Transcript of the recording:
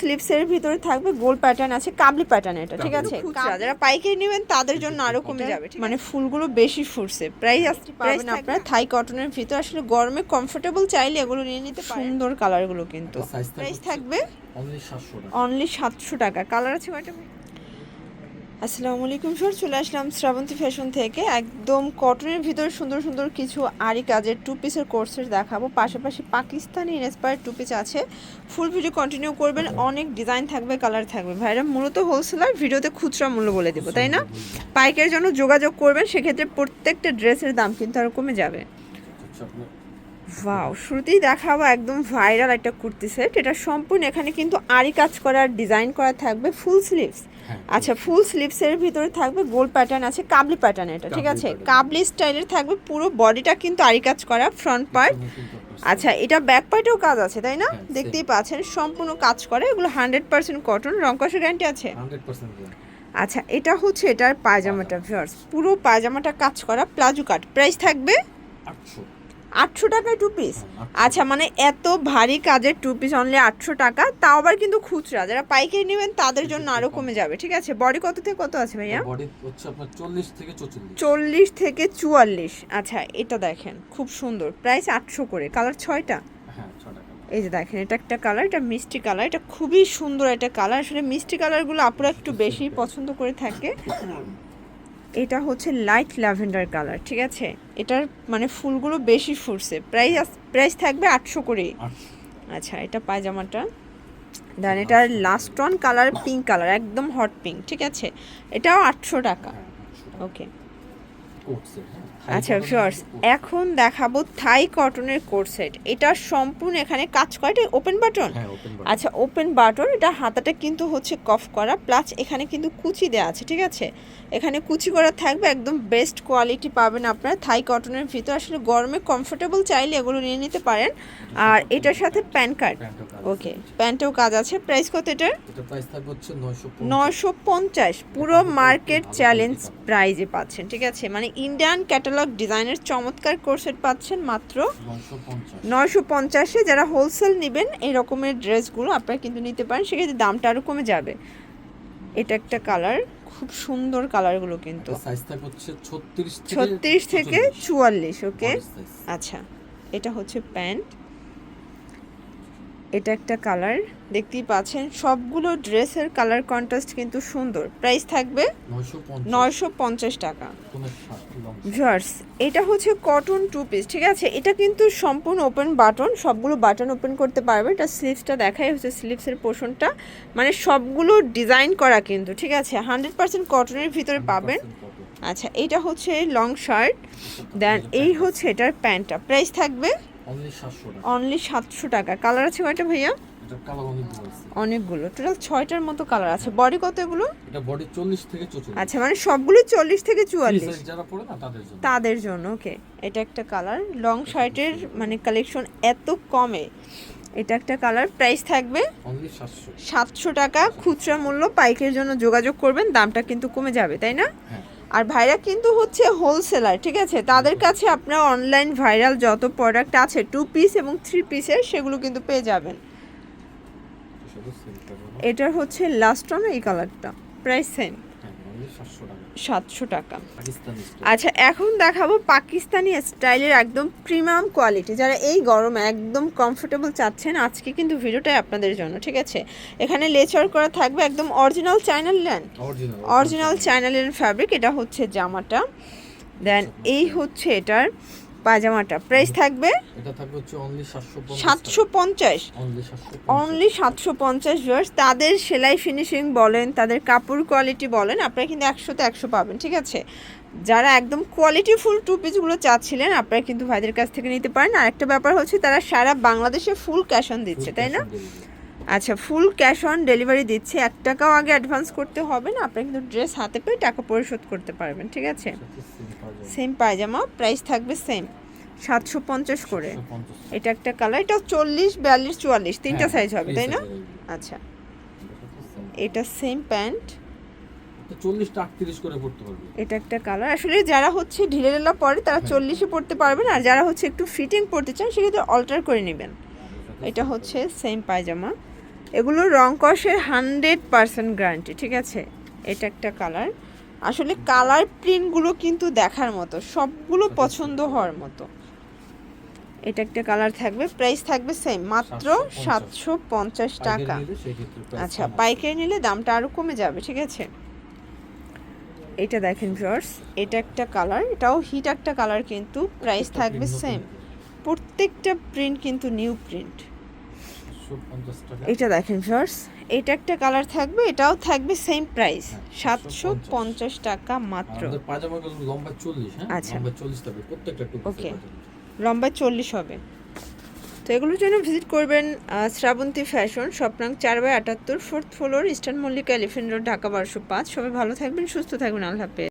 স্লিভসের ভিতরে থাকবে গোল প্যাটার্ন আছে কাবলি প্যাটার্ন এটা ঠিক আছে? যারা পাইকারি নেবেন তাদের জন্য আরও কমে যাবে মানে ফুলগুলো বেশি ফুটছে। প্রাইস আসতে পারবেন আপনারা। থাই কটনের ভিতর আসলে গরমে কমফোর্টেবল চাইলে এগুলো নিয়ে নিতে পারেন। সুন্দর কালারগুলো কিন্তু। প্রাইস থাকবে অনলি সাতশো টাকা। অনলি সাতশো টাকা। কালার আছে কয়টা? আসসালামু আলাইকুম স্যার চলে আসলাম শ্রাবন্তী ফ্যাশন থেকে। একদম কটনের ভিতরে সুন্দর সুন্দর কিছু আরি কাজের টু পিসের কোর্সের দেখাবো। পাশাপাশি পাকিস্তানি ইন্সপায়ার টু পিস আছে। ফুল ভিডিও কন্টিনিউ করবেন। অনেক ডিজাইন থাকবে কালার থাকবে। ভাইরা, মূলত হোলসেলার ভিডিওতে খুচরা মূল্য বলে দেবো, তাই না? পাইকের জন্য যোগাযোগ করবেন। সেক্ষেত্রে প্রত্যেকটা ড্রেসের দাম কিন্তু আরও কমে যাবে। আপনার ওয়াও শুরুতেই দেখাবো একদম ভাইরাল একটা কুর্তি সেট এটা সম্পূর্ণ এখানে কিন্তু আরি কাজ করার ডিজাইন করা থাকবে ফুল স্লিভস হ্যাঁ আচ্ছা ফুল স্লিভসের ভিতরে থাকবে গোল প্যাটার্ন আছে কাবলি প্যাটার্ন এটা ঠিক আছে। কাবলি স্টাইলের থাকবে পুরো বডিটা কিন্তু আরি কাজ করা ফ্রন্ট পার্ট আচ্ছা এটা ব্যাক পার্টেও কাজ আছে তাই না? হ্যাঁ, দেখতেই পাচ্ছেন সম্পূর্ণ কাজ করে এগুলো হান্ড্রেড পার্সেন্ট কটন রং রংকশ গ্যারান্টি আছে? 100% আচ্ছা এটা হচ্ছে এটার পায়জামাটা ভিউয়ার্স পুরো পায়জামাটা কাজ করা প্লাজো কাট প্রাইস থাকবে? 800 আটশো টাকায় টু পিস 800 আচ্ছা মানে এত ভারী কাজের টু পিস অনলি আটশো টাকা। তাও আবার কিন্তু খুচরা। যারা পাইকারি নেবেন তাদের জন্য আরও কমে যাবে। ঠিক আছে? বডি কত থেকে কত আছে ভাইয়া? বডি হচ্ছে আপনার 40 থেকে চল্লিশ থেকে চুয়াল্লিশ। আচ্ছা এটা দেখেন। খুব সুন্দর। প্রাইস আটশো করে। কালার ছয়টা? হ্যাঁ 6 টাকা এই যে দেখেন এটা একটা কালার এটা মিষ্টি কালার এটা খুবই সুন্দর একটা কালার আসলে মিষ্টি কালারগুলো আপুরা একটু বেশি পছন্দ করে থাকে। এটা হচ্ছে লাইট ল্যাভেন্ডার কালার ঠিক আছে? এটার মানে ফুলগুলো বেশি ফুটছে। প্রাইস প্রাইস থাকবে আটশো করে আচ্ছা এটা পায়জামাটা। দেন এটার last one colour pink colour একদম হট পিঙ্ক ঠিক আছে? এটাও আটশো টাকা। হ্যাঁ 800 টাকা। ওকে সেট আচ্ছা শর্টস এখন দেখাবো থাই কটনের কোট সেট। এটা সম্পূর্ণ এখানে কাজ করে এটা ওপেন বাটন হ্যাঁ আচ্ছা ওপেন বাটন এটা হাতাটা কিন্তু হচ্ছে কফ করা প্লাস এখানে কিন্তু কুচি দেওয়া আছে ঠিক আছে? এখানে কুচি করা থাকবে একদম বেস্ট কোয়ালিটি পাবেন আপনারা। থাই কটনের ভিতর আসলে গরমে কমফোর্টেবল চাইলে এগুলো নিয়ে নিতে পারেন। আর এটার সাথে প্যান কার্ড ওকে প্যান্টেও কাজ আছে। প্রাইস কত এটার? এটা প্রাইস থাকবে হচ্ছে 950 নয়শো পঞ্চাশ। পুরো মার্কেট চ্যালেঞ্জ প্রাইজে পাচ্ছেন ঠিক আছে? মানে ইন্ডিয়ান ক্যাটালগ ডিজাইনের চমৎকার কোর্সেট পাচ্ছেন মাত্র 950 নয়শো পঞ্চাশে। যারা হোলসেল নেবেন এই রকমের ড্রেসগুলো আপনারা কিন্তু নিতে পারেন। সেক্ষেত্রে দামটা আরও কমে যাবে। এটা একটা কালার খুব সুন্দর কালারগুলো কিন্তু। সাইজ থাকবে হচ্ছে 36 থেকে ছত্রিশ থেকে চুয়াল্লিশ ওকে? আচ্ছা এটা হচ্ছে প্যান্ট। এটা একটা কালার। দেখতেই পাচ্ছেন সবগুলো ড্রেসের কালার কন্ট্রাস্ট কিন্তু সুন্দর। প্রাইস থাকবে 950 নয়শো পঞ্চাশ টাকা। ভিউয়ার্স এটা হচ্ছে কটন টু পিস ঠিক আছে? এটা কিন্তু সম্পূর্ণ ওপেন বাটন সবগুলো বাটন ওপেন করতে পারবে। এটা স্লিভসটা দেখাই হচ্ছে স্লিভসের পোর্শনটা মানে সবগুলো ডিজাইন করা কিন্তু ঠিক আছে? হান্ড্রেড পার্সেন্ট কটনের ভিতরে পাবেন। আচ্ছা এটা হচ্ছে লং শার্ট দেন এই হচ্ছে এটার প্যান্টটা প্রাইস থাকবে অনলি 700 টাকা। সাতশো টাকা। কালার আছে কয়টা ভাইয়া? অনেকগুলো টোটাল ছয়টার মতো কালার আছে। বডি কত এগুলো? এটা বডি 40 থেকে 44 আচ্ছা মানে সবগুলো চল্লিশ থেকে চুয়াল্লিশ Free size যারা পড়ে না তাদের জন্য। তাদের জন্য ওকে এটা একটা কালার লং শার্টের মানে কালেকশন এত কমে। এটা একটা কালার প্রাইস থাকবে সাতশো। টাকা। খুচরা মূল্য পাইকের জন্য যোগাযোগ করবেন। দামটা কিন্তু কমে যাবে তাই না? হ্যাঁ। আর ভাইরা কিন্তু হচ্ছে হোলসেলার ঠিক আছে? তাদের কাছে আপনার অনলাইন ভাইরাল যত প্রোডাক্ট আছে টু পিস এবং থ্রি পিসের সেগুলো কিন্তু পেয়ে যাবেন। এটার হচ্ছে লাস্ট অন এই কালারটা প্রাইস সেম সাতশো টাকা। আচ্ছা এখন দেখাবো পাকিস্তানি স্টাইলের একদম প্রিমিয়াম কোয়ালিটি। যারা এই গরমে একদম কমফোর্টেবল চাচ্ছেন আজকে কিন্তু ভিডিওটাই আপনাদের জন্য ঠিক আছে? এখানে লেচার করা থাকবে একদম অরিজিনাল চাইনাল ল্যান্ড অরিজিনাল চ্যানেল চাইনালের ফ্যাব্রিক এটা হচ্ছে জামাটা। দেন এই হচ্ছে এটার পাজামাটা প্রাইস থাকবে? এটা থাকবে হচ্ছে অনলি 750 সাতশো পঞ্চাশ? অনলি 750 অনলি সাতশো পঞ্চাশ ভিউয়ার্স তাদের সেলাই ফিনিশিং বলেন তাদের কাপড় কোয়ালিটি বলেন আপনারা কিন্তু একশোতে একশো পাবেন ঠিক আছে? যারা একদম কোয়ালিটি ফুল টু পিসগুলো চাচ্ছিলেন আপনারা কিন্তু ভাইদের কাছ থেকে নিতে পারেন। আর একটা ব্যাপার হচ্ছে তারা সারা বাংলাদেশে ফুল ক্যাশ অন দিচ্ছে তাই না? আচ্ছা ফুল ক্যাশ অন ডেলিভারি দিচ্ছে। এক টাকাও আগে অ্যাডভান্স করতে হবে না। আপনি কিন্তু ড্রেস হাতে পেয়ে টাকা পরিশোধ করতে পারবেন ঠিক আছে? সেম পায়জামা প্রাইস থাকবে সেম সাতশো পঞ্চাশ করে। এটা একটা কালার এটা চল্লিশ বিয়াল্লিশ চুয়াল্লিশ। তিনটা হ্যাঁ, সাইজ হবে তাই না? আচ্ছা। এটা সেম প্যান্ট এটা একটা কালার আসলে যারা হচ্ছে ঢিলে ঢেলা পরে তারা চল্লিশে পড়তে পারবেন। আর যারা হচ্ছে একটু ফিটিং পড়তে চান সেক্ষেত্রে অল্টার করে নেবেন। এটা হচ্ছে সেম পায়জামা। এগুলো রং কষের হান্ড্রেড পার্সেন্ট গ্যারান্টি ঠিক আছে? এটা একটা কালার। আসলে কালার প্রিন্টগুলো কিন্তু দেখার মতো সবগুলো পছন্দ হওয়ার মতো। এটা একটা কালার থাকবে প্রাইস থাকবে সেম মাত্র সাতশো পঞ্চাশ। টাকা। আচ্ছা পাইকারি নিলে দামটা আরও কমে যাবে ঠিক আছে? এটা দেখেন ভিউয়ার্স এটা একটা কালার এটাও হিট একটা কালার কিন্তু প্রাইস থাকবে সেম প্রত্যেকটা প্রিন্ট কিন্তু নিউ প্রিন্ট 750 টাকা এটা দেখেন ভিউয়ার্স এটা একটা কালার থাকবে এটাও থাকবে সেম প্রাইস হ্যাঁ, সাতশো 750 পঞ্চাশ। টাকা মাত্র। লম্বা 40 হ্যাঁ? আচ্ছা। লম্বা 40 থাকবে প্রত্যেকটা Okay. লম্বায় চল্লিশ হবে। তো এগুলোর জন্য ভিজিট করবেন শ্রাবন্তী ফ্যাশন স্বপ্নাং চার বাই আটাত্তর fourth floor eastern Mallika elephant road Dhaka বারোশো পাঁচ। সবাই ভালো থাকবেন সুস্থ থাকবেন আল্লাহ হাফেজ।